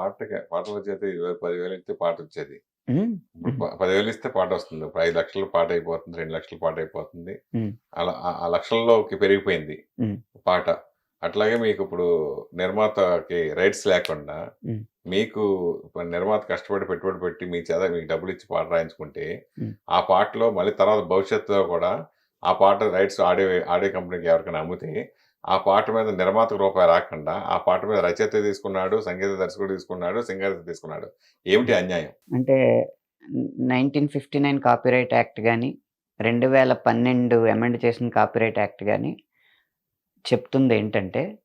పాటకి పాటల చేతి ఇరవై పదివేలు ఇస్తే పాట వచ్చేది పదివేలు ఇస్తే పాట వస్తుంది ఇప్పుడు ఐదు లక్షలు పాట అయిపోతుంది రెండు లక్షలు పాట అయిపోతుంది. అలా ఆ- లక్షల్లోకి పెరిగిపోయింది. పాట అట్లాగే మీకు ఇప్పుడు నిర్మాతకి రైట్స్ లేకుండా. మీకు నిర్మాత కష్టపడి పెట్టుబడి పెట్టి మీ చేత మీకు డబ్బులు ఇచ్చి పాట రాయించుకుంటే. ఆ పాటలో మళ్ళీ తర్వాత భవిష్యత్తులో కూడా ఆ పాట రైట్స్ ఆడియో ఆడియో కంపెనీకి ఎవరికైనా అమ్మితే ఆ పాట మీద నిర్మాతకు రూపాయి రాకుండా ఆ పాట మీద రచయిత తీసుకున్నాడు సంగీత దర్శకుడు తీసుకున్నాడు సింగర్ తీసుకున్నాడు. ఏమిటి అన్యాయం? అంటే nineteen fifty nine copyright act కానీ రెండు వేల పన్నెండు అమెండ్ చేసిన కాపీరైట్ యాక్ట్ కానీ చెప్తుంది ఏంటంటే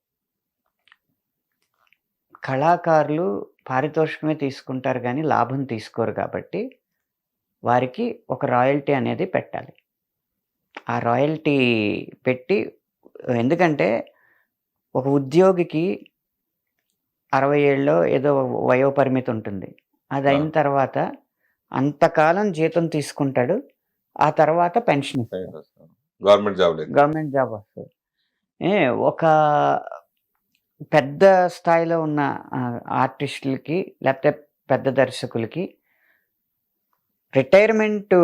కళాకారులు పారితోషికమే తీసుకుంటారు కానీ లాభం తీసుకోరు కాబట్టి వారికి ఒక రాయల్టీ అనేది పెట్టాలి. ఆ రాయల్టీ పెట్టి ఎందుకంటే ఒక ఉద్యోగికి అరవై ఏళ్ళలో ఏదో వయో పరిమితి ఉంటుంది అది అయిన. తర్వాత అంతకాలం జీతం తీసుకుంటాడు. ఆ తర్వాత pension government job government job వస్తుంది. ఏ ఒక పెద్ద స్థాయిలో ఉన్న ఆర్టిస్టులకి లేకపోతే పెద్ద దర్శకులకి రిటైర్మెంట్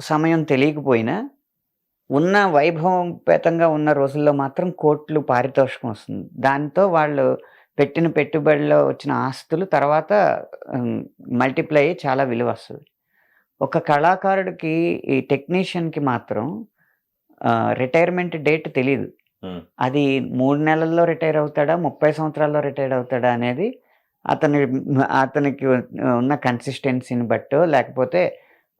సమయం తెలియకపోయినా ఉన్న వైభవపేతంగా ఉన్న రోజుల్లో మాత్రం కోట్లు పారితోషికం వస్తుంది. దాంతో వాళ్ళు పెట్టిన పెట్టుబడిలో వచ్చిన ఆస్తులు తర్వాత మల్టిప్లై అయ్యి చాలా విలువ వస్తుంది. ఒక కళాకారుడికి ఈ టెక్నీషియన్కి మాత్రం రిటైర్మెంట్ డేట్ తెలియదు. అది మూడు నెలల్లో రిటైర్ అవుతాడా ముప్పై సంవత్సరాల్లో రిటైర్ అవుతాడా అనేది అతని అతనికి ఉన్న కన్సిస్టెన్సీని బట్టో లేకపోతే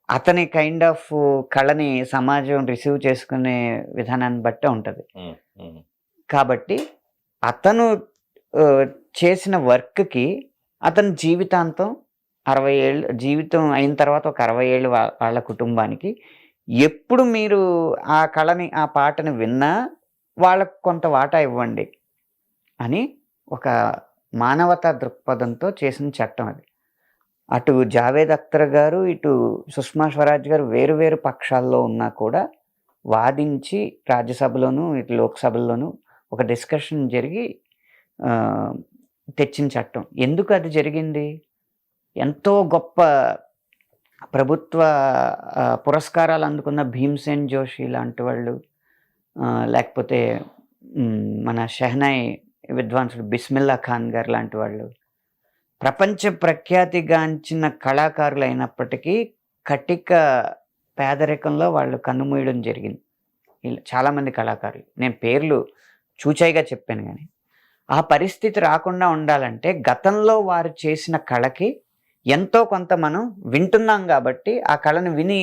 అతని కైండ్ ఆఫ్ కళని సమాజం రిసీవ్ చేసుకునే విధానాన్ని బట్టి ఉంటుంది. కాబట్టి అతను చేసిన వర్క్కి అతని జీవితాంతం అరవై ఏళ్ళు జీవితం అయిన తర్వాత ఒక అరవై ఏళ్ళు వాళ్ళ కుటుంబానికి ఎప్పుడు మీరు ఆ కళని ఆ పాటని విన్నా వాళ్ళకు కొంత వాటా ఇవ్వండి అని ఒక మానవతా దృక్పథంతో చేసిన చట్టం అది అటు జావేద్ అఖ్తర్ గారు ఇటు సుష్మా స్వరాజ్ గారు వేరు వేరు పక్షాల్లో ఉన్నా కూడా వాదించి రాజ్యసభలోను ఇటు లోక్సభల్లోనూ ఒక డిస్కషన్ జరిగి తెచ్చిన చట్టం. ఎందుకు అది జరిగింది? ఎంతో గొప్ప ప్రభుత్వ పురస్కారాలు అందుకున్న భీమ్సేన్ జోషి లాంటి వాళ్ళు లేకపోతే మన షెహనాయ్ విద్వాంసుడు బిస్మిల్లా ఖాన్ గారు లాంటి వాళ్ళు ప్రపంచ ప్రఖ్యాతిగాంచిన కళాకారులు అయినప్పటికీ కటిక పేదరికంలో వాళ్ళు కన్నుమూయడం జరిగింది. చాలామంది కళాకారులు. నేను పేర్లు చూచాయిగా చెప్పాను కానీ ఆ పరిస్థితి రాకుండా ఉండాలంటే గతంలో వారు చేసిన కళకి ఎంతో కొంత మనం వింటున్నాం కాబట్టి ఆ కళను విని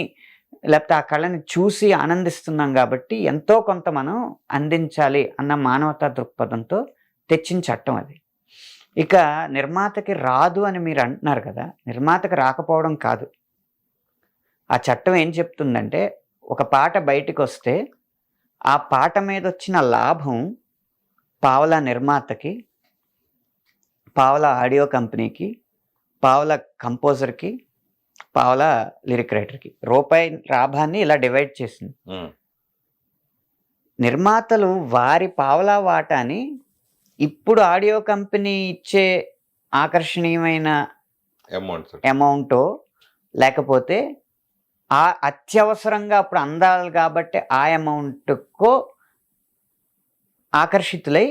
లేకపోతే ఆ కళని చూసి ఆనందిస్తున్నాం కాబట్టి ఎంతో కొంత మనం అందించాలి అన్న మానవతా దృక్పథంతో తెచ్చిన చట్టం అది. ఇక నిర్మాతకి రాదు అని మీరు అంటున్నారు కదా నిర్మాతకి రాకపోవడం కాదు ఆ చట్టం ఏం చెప్తుందంటే ఒక పాట బయటికి వస్తే ఆ పాట మీద వచ్చిన లాభం పావలా నిర్మాతకి పావలా ఆడియో కంపెనీకి పావలా కంపోజర్కి పావలా లిరిక్ రైటర్కి రూపాయి లాభాన్ని ఇలా డివైడ్ చేసింది. నిర్మాతలు వారి పావలా వాటాని ఇప్పుడు ఆడియో కంపెనీ ఇచ్చే ఆకర్షణీయమైన అమౌంట్ అమౌంటో లేకపోతే ఆ అత్యవసరంగా అప్పుడు అందాలి కాబట్టి ఆ అమౌంట్కో ఆకర్షితులై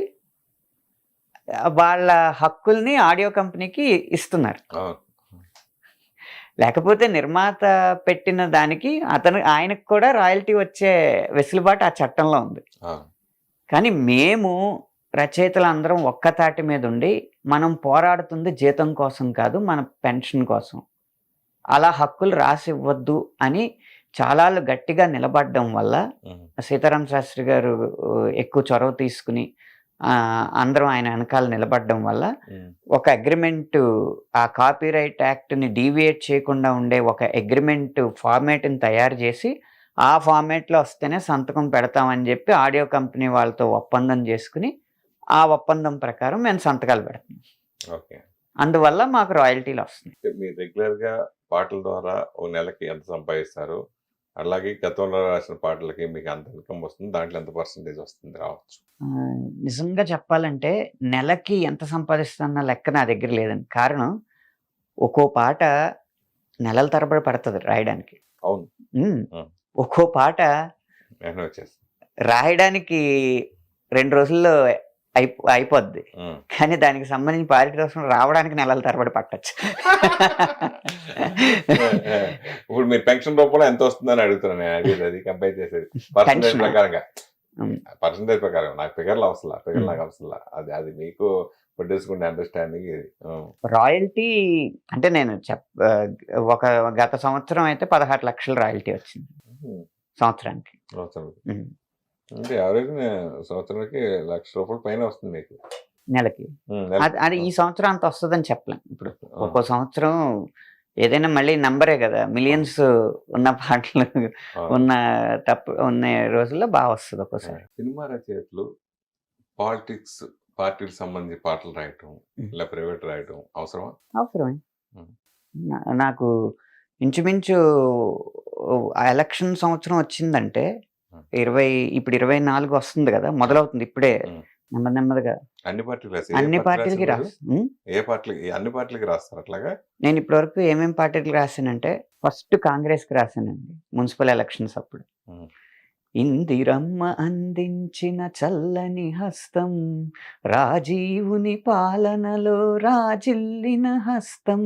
వాళ్ళ హక్కుల్ని ఆడియో కంపెనీకి ఇస్తున్నారు. లేకపోతే నిర్మాత పెట్టిన దానికి అతను ఆయనకు కూడా రాయల్టీ వచ్చే వెసులుబాటు ఆ చట్టంలో ఉంది. కానీ మేము రచయితలు అందరం ఒక్క తాటి మీద ఉండి మనం పోరాడుతుంది జీతం కోసం కాదు మన పెన్షన్ కోసం అలా హక్కులు రాసి ఇవ్వద్దు అని చాలా గట్టిగా నిలబడడం వల్ల. సీతారాం శాస్త్రి గారు ఎక్కువ చొరవ తీసుకుని అందరం ఆయన వెనకాల నిలబడడం వల్ల. ఒక అగ్రిమెంట్ ఆ కాపీరైట్ యాక్ట్ని డీవియేట్ చేయకుండా ఉండే ఒక అగ్రిమెంట్ ఫార్మేట్ని తయారు చేసి ఆ ఫార్మేట్లో వస్తేనే సంతకం పెడతామని చెప్పి ఆడియో కంపెనీ వాళ్ళతో ఒప్పందం చేసుకుని ఆ ఒప్పందం ప్రకారం మేము సంతకాలు పెడతాం. ఓకే. అందువల్ల మాకు రాయల్టీలు వస్తుంది మీరు రెగ్యులర్గా పాటల ద్వారా ఓ నెలకి ఎంత సంపాదిస్తారు? అలాగే గతంలో రాసిన పాటలకి మీకు అంత ఇన్కమ్ వస్తుంది? దాంట్లో ఎంత పర్సంటేజ్ వస్తుంది? రావచ్చు. నిజంగా చెప్పాలంటే నెలకి ఎంత సంపాదిస్తున్న లెక్క నా దగ్గర లేదండి. కారణం ఒక్కో పాట నెలల తరబడి పడుతుంది రాయడానికి. అవును. ఒక్కో పాట రాయడానికి రెండు రోజుల్లో అయిపో అయిపోద్ది. కానీ దానికి సంబంధించి పారితోషికం రావడానికి నెలల తరబడి పట్టచ్చు ఇప్పుడు మీరు పెన్షన్ రూపంలో ఎంత వస్తుందని అడుగుతున్నాను నేను అడిగేది అది కంపేర్ చేసేది పర్సంటేజ్? ప్రకారంగా. పర్సంటేజ్ ప్రకారం నాకు ఫిగర్లు అవసరం ఫిగర్. నాకు అవసరం అది అది మీకు అండర్స్టాండింగ్ ఇది. రాయల్టీ అంటే నేను చెప్ ఆ, ఒక గత సంవత్సరం అయితే పదహారు లక్షల రాయల్టీ వచ్చింది. సంవత్సరానికి. అంటే యావరేజ్ సంవత్సరానికి లక్ష రూపాయల పైన వస్తుంది మీకు. నెలకి. అది ఈ సంవత్సరం అంత వస్తుందని చెప్పలేం. ఇప్పుడు. ఒక్కో సంవత్సరం ఏదైనా మళ్ళీ నంబరే కదా. మిలియన్స్ ఉన్న పాటలు. ఉన్న తప్పు ఉన్న రోజుల్లో బాగా వస్తుంది ఒక్కోసారి సినిమా రచయితలు పాలిటిక్స్ పార్టీకి సంబంధించి పాటలు రాయటం. ఇలా ప్రైవేట్ రాయటం అవసరమా? అవసరమే. నాకు ఇంచుమించు ఎలక్షన్ సంవత్సరం వచ్చిందంటే. ఇరవై ఇప్పుడు ఇరవై నాలుగు వస్తుంది కదా మొదలవుతుంది ఇప్పుడే. నెమ్మది నెమ్మదిగా అన్ని పార్టీలు అన్ని పార్టీ పార్టీలకి? ఏ పార్టీలకి అన్ని పార్టీలకి రాస్తారు అట్లాగా నేను ఇప్పటివరకు ఏమేం పార్టీలకు రాశానంటే ఫస్ట్ కాంగ్రెస్కి రాశానండి మున్సిపల్ ఎలక్షన్స్ అప్పుడు. ఇందిరమ్మ అందించిన చల్లని హస్తం రాజీవుని పాలనలో రాజిల్లిన హస్తం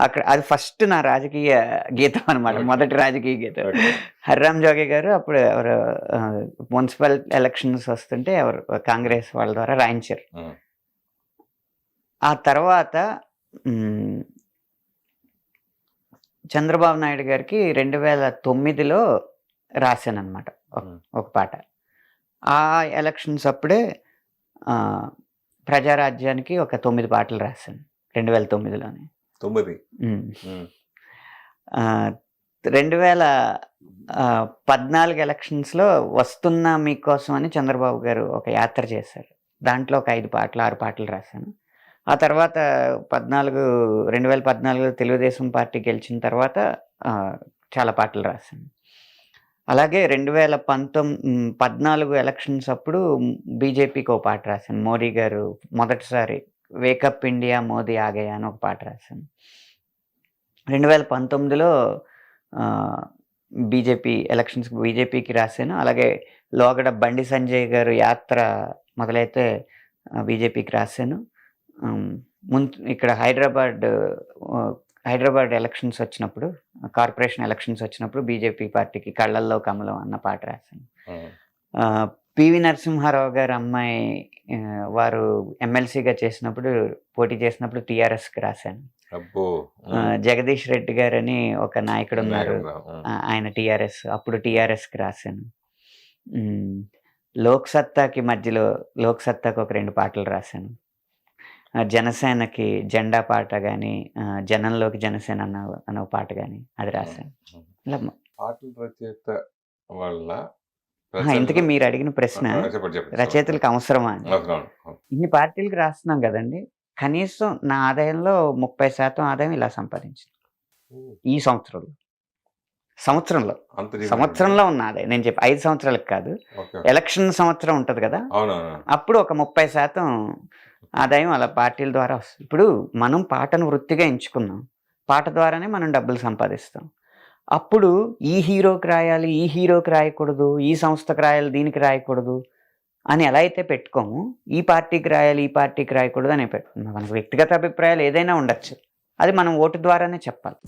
అక్కడ అది ఫస్ట్ నా రాజకీయ గీతం అనమాట. మొదటి రాజకీయ గీతం. హర్రామ్ జోగి గారు అప్పుడు ఎవరు మున్సిపల్ ఎలక్షన్స్ వస్తుంటే ఎవరు కాంగ్రెస్ వాళ్ళ ద్వారా రాయించారు. ఆ తర్వాత చంద్రబాబు నాయుడు గారికి రెండు వేల తొమ్మిదిలో రాశాను అనమాట. ఒక పాట ఆ ఎలక్షన్స్ అప్పుడే ప్రజారాజ్యానికి ఒక తొమ్మిది పాటలు రాశాను రెండు వేల తొమ్మిదిలోనే తొమ్మిది. రెండు వేల పద్నాలుగు ఎలక్షన్స్లో వస్తున్నా మీకోసం అని చంద్రబాబు గారు ఒక యాత్ర చేశారు. దాంట్లో ఒక ఐదు పాటలు ఆరు పాటలు రాశాను. ఆ తర్వాత పద్నాలుగు రెండు వేల పద్నాలుగులో తెలుగుదేశం పార్టీ గెలిచిన తర్వాత చాలా పాటలు రాశాను. అలాగే రెండు వేల పంతొమ్మిది పద్నాలుగు ఎలక్షన్స్ అప్పుడు బీజేపీకి ఒక పాట రాశాను. మోడీ గారు మొదటిసారి వేకప్ ఇండియా మోదీ ఆగయా అని ఒక పాట రాశాను. రెండు వేల పంతొమ్మిదిలో బీజేపీ ఎలక్షన్స్ బీజేపీకి రాశాను. అలాగే లోగడ బండి సంజయ్ గారు యాత్ర మొదలైతే బీజేపీకి రాశాను. మున్ ఇక్కడ హైదరాబాద్ హైదరాబాద్ ఎలక్షన్స్ వచ్చినప్పుడు కార్పొరేషన్ ఎలక్షన్స్ వచ్చినప్పుడు బీజేపీ పార్టీకి కళ్ళల్లో కమలం అన్న పాట రాశాను. పివి నరసింహారావు గారు అమ్మాయి వారు ఎమ్మెల్సీగా చేసినప్పుడు పోటీ చేసినప్పుడు టీఆర్ఎస్కి రాశాను. జగదీష్ రెడ్డి గారని ఒక నాయకుడు ఉన్నారు ఆయన టిఆర్ఎస్ అప్పుడు టిఆర్ఎస్కి రాశాను. లోక్ సత్తాకి మధ్యలో లోక్ సత్తాకి ఒక రెండు పాటలు రాశాను. జనసేనకి జెండా పాట కానీ జనంలోకి జనసేన అన్న అన్న పాట కానీ అది రాశాను. పాటల రచయిత వల్ల ఇంతకీ మీరు అడిగిన ప్రశ్న రచయితలకు అవసరమా. ఇన్ని పార్టీలకు రాస్తున్నాం కదండి కనీసం నా ఆదాయంలో ముప్పై శాతం ఆదాయం ఇలా సంపాదించింది ఈ సంవత్సరంలో. సంవత్సరంలో. సంవత్సరంలో ఉన్న ఆదాయం. నేను చెప్పి ఐదు సంవత్సరాలకు కాదు. ఎలక్షన్ సంవత్సరం ఉంటది కదా అప్పుడు ఒక ముప్పై శాతం ఆదాయం అలా పార్టీల ద్వారా వస్తుంది. ఇప్పుడు మనం పాటను వృత్తిగా ఎంచుకున్నాం. పాట ద్వారానే మనం డబ్బులు సంపాదిస్తాం. అప్పుడు ఈ హీరోకి రాయాలి ఈ హీరోకి రాయకూడదు ఈ సంస్థకు రాయాలి దీనికి రాయకూడదు అని ఎలా అయితే పెట్టుకోము ఈ పార్టీకి రాయాలి ఈ పార్టీకి రాయకూడదు అని పెట్టుకున్నాం. మనకు వ్యక్తిగత అభిప్రాయాలు ఏదైనా ఉండొచ్చు. అది మనం ఓటు ద్వారానే చెప్పాలి.